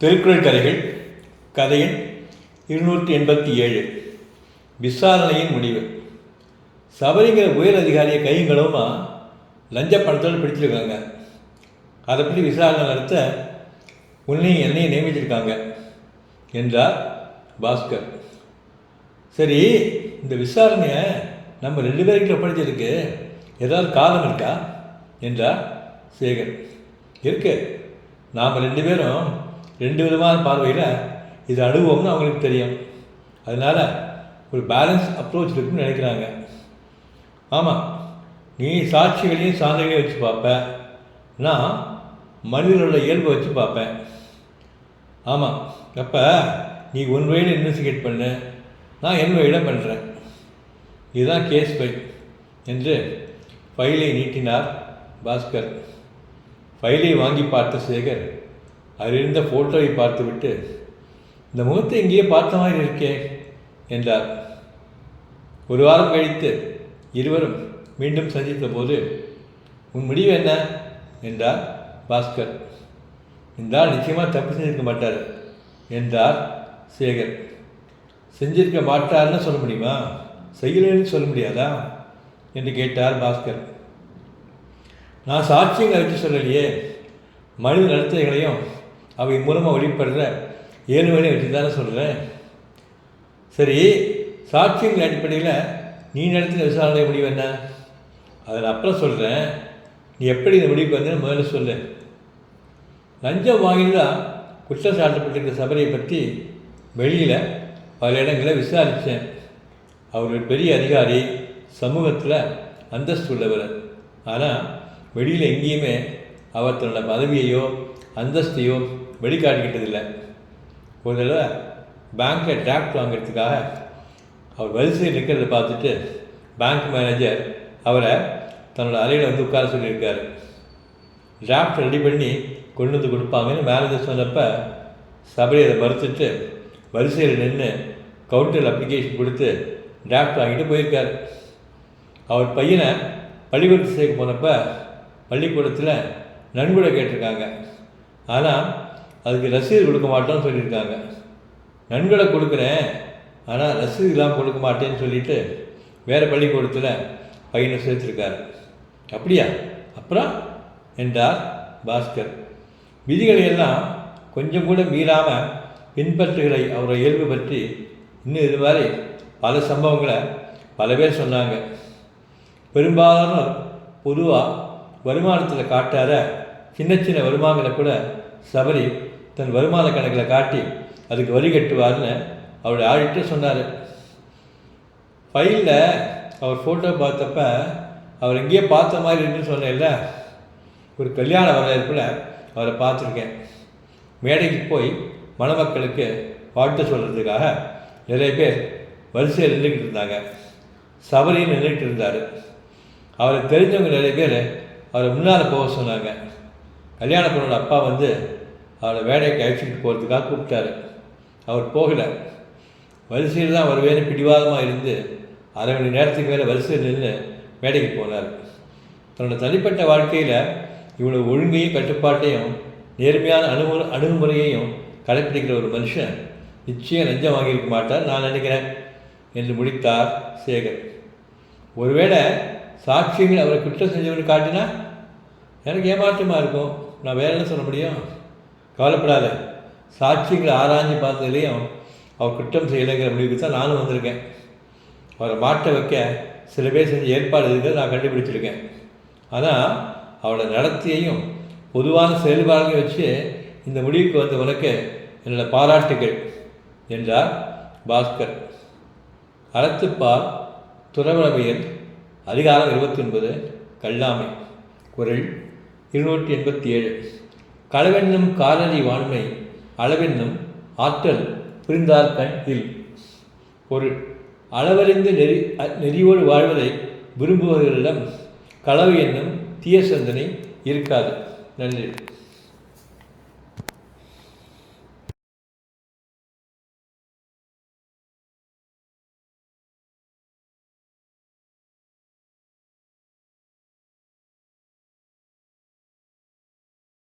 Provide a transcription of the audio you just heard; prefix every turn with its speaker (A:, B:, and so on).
A: திருக்குறள் கதைகள் கதையின் இருநூற்றி எண்பத்தி ஏழு. விசாரணையின் முடிவு. சபரிங்கிற உயர் அதிகாரியை கையுங்களவுமா லஞ்ச பணத்தோடு பிடிச்சிருக்காங்க. அதை பற்றி விசாரணை நடத்த உன்னையும் என்னையும் நியமிச்சிருக்காங்க என்றார் பாஸ்கர். சரி இந்த விசாரணையை நம்ம ரெண்டு பேருக்கு ஒப்படைச்சதுக்கு ஏதாவது காரணம் இருக்கா என்றார் சேகர். இருக்கு. நாம் ரெண்டு பேரும் ரெண்டு விதமான பார்வையில் இது அனுபவம்னு அவங்களுக்கு தெரியும். அதனால் ஒரு பேலன்ஸ் அப்ரோச் இருக்குன்னு நினைக்கிறாங்க. ஆமாம் நீ சாட்சிகளையும் சான்றுகளையும் வச்சு பார்ப்ப. நான் மனிதர்களோட இயல்பை வச்சு பார்ப்பேன். ஆமாம் அப்போ நீ உன் வழியில் இன்வெஸ்டிகேட் பண்ணு. நான் என் வழியில் பண்ணுறேன் இதுதான் கேஸ் ஃபைல் என்று ஃபைலை நீட்டினார் பாஸ்கர். ஃபைலை வாங்கி பார்த்த சேகர் அதில் இருந்த ஃபோட்டோவை பார்த்துவிட்டு இந்த முகத்தை இங்கேயே பார்த்த மாதிரி இருக்கே என்றார். ஒரு வாரம் கழித்து இருவரும் மீண்டும் சந்தித்த போது உன் முடிவு என்ன? என்றார் பாஸ்கர். இந்த நிச்சயமாக தப்பு செஞ்சிருக்க மாட்டார் என்றார் சேகர். செஞ்சிருக்க மாட்டார்னு சொல்ல முடியுமா? செய்யலைன்னு சொல்ல முடியாதா? என்று கேட்டார் பாஸ்கர். நான் சாட்சியங்களை வச்சு சொல்லலையே. மனித நடத்தைகளையும் அவை மூலமாக வெளிப்படுற ஏழுமணி வச்சு தானே சொல்கிறேன் சரி சாட்சியங்கள் அடிப்படையில் நீ நடத்தின விசாரணை முடிவு என்ன? அதை நான் அப்புறம் சொல்கிறேன் நீ எப்படி இந்த முடிவுக்கு வந்தேன்னு முதல்ல சொல்லு. லஞ்சம் வாங்கிதான் குற்றம் சாட்டப்பட்டிருக்க சபரியை பற்றி வெளியில் பல இடங்களில் விசாரித்தேன் அவர் ஒரு பெரிய அதிகாரி சமூகத்தில் அந்தஸ்து உள்ளவர். ஆனால் வெளியில் எங்கேயுமே அவர் தன்னோட பதவியையோ அந்தஸ்தையோ வெளிக்காட்டிக்கிட்டதில்லை. ஒரு தடவை பேங்க்கில் டிராஃப்ட் வாங்குறதுக்காக அவர் வரிசையில் நிற்கிறத பார்த்துட்டு பேங்க் மேனேஜர் அவரை தன்னோட அறையில் வந்து உட்கார சொல்லியிருக்காரு. டிராஃப்ட் ரெடி பண்ணி கொண்டு வந்து கொடுப்பாங்கன்னு மேனேஜர் சொன்னப்போ சபரி அதை மறுத்துட்டு வரிசையில் நின்று கவுண்டரில் அப்ளிகேஷன் கொடுத்து டிராஃப்ட் வாங்கிட்டு போயிருக்கார். அவர் பையனை பள்ளிக்கூடத்து சேர்க்க போனப்போ பள்ளிக்கூடத்தில் நன்கொடை கேட்டிருக்காங்க. ஆனால் அதுக்கு ரசீது கொடுக்க மாட்டோம்னு சொல்லியிருக்காங்க. நன்கொடை கொடுக்குறேன் ஆனால் ரசீது இல்லாமல் கொடுக்க மாட்டேன்னு சொல்லிட்டு வேறு பள்ளிக்கூடத்தில் பையனை சேர்த்துருக்காரு. அப்படியா? அப்புறம்? என்றார் பாஸ்கர். விதிகளை எல்லாம் கொஞ்சம் கூட மீறாமல் பின்பற்றுகிற அவரை இயல்பு பற்றி இன்னும் இது மாதிரி பல சம்பவங்களை பல பேர் சொன்னாங்க. பெரும்பாலானோர் பொதுவாக வருமானத்தில் காட்டாத சின்ன சின்ன வருமானங்களை கூட சபரி தன் வருமான கணக்கில் காட்டி அதுக்கு வரி கட்டுவார்னு அவருடைய ஆடிட்டு சொன்னார். ஃபைலில் அவர் ஃபோட்டோ பார்த்தப்ப அவர் எங்கேயோ பார்த்த மாதிரி இருக்குன்னு சொன்னேன்ல. ஒரு கல்யாண வரவேற்பில் அவரை பார்த்துருக்கேன். மேடைக்கு போய் மணமக்களுக்கு வாழ்த்து சொல்கிறதுக்காக நிறைய பேர் வரிசையில் நின்றுக்கிட்டு இருந்தாங்க. சபரியும் நின்றுக்கிட்டு இருந்தார். அவரை தெரிஞ்சவங்க நிறைய பேர் அவரை முன்னால் போக சொன்னாங்க. கல்யாண பொண்ணோட அப்பா வந்து அவரை வேலைக்கு அழைச்சிட்டு போகிறதுக்காக கூப்பிட்டாரு. அவர் போகலை. வரிசையில் தான் வருவேன்னு பிடிவாதமாக இருந்து அரை மணி நேரத்துக்கு மேலே வரிசையில் நின்று வேலைக்கு போனார். தன்னோட தனிப்பட்ட வாழ்க்கையில் இவ்வளோ ஒழுங்கையும் கட்டுப்பாட்டையும் நேர்மையான அணுகு அணுகுமுறையையும் கடைப்பிடிக்கிற ஒரு மனுஷன் நிச்சயம் லஞ்சம் வாங்கியிருக்க மாட்டார் நான் நினைக்கிறேன் என்று முடித்தார் சேகர். ஒருவேளை சாட்சியங்கள் அவரை குற்றம் செஞ்சவனு காட்டினா எனக்கு ஏமாற்றமாக இருக்கும்? நான் வேற என்ன சொல்ல முடியும்? கவலைப்படாத. சாட்சிகளை ஆராய்ஞ்சு பார்த்ததுலேயும் அவர் குற்றம் செய்யலைங்கிற முடிவுக்கு தான் நானும் வந்திருக்கேன். அவரை மாட்ட வைக்க சில பேர் செஞ்ச ஏற்பாடு இருக்கிறத நான் கண்டுபிடிச்சிருக்கேன். ஆனால் அவளோட நடத்தையையும் பொதுவான செயல்பாடுகளையும் வச்சு இந்த முடிவுக்கு வந்த உனக்கு என்னோட பாராட்டுகள் என்றார் பாஸ்கர். அறத்துப்பால் துறவரவியல் அதிகாரம் இருபத்தி ஒன்பது கல்லாமை குரல் இருநூற்றி எண்பத்தி ஏழு. களவென்னும் காலனி வான்மை அளவென்னும் ஆற்றல் புரிந்தார் கண் இல். ஒரு அளவறிந்து நெறி நெறியோடு வாழ்வதை விரும்புபவர்களிடம் களவு என்னும் தீய சிந்தனை இருக்காது. நன்றி.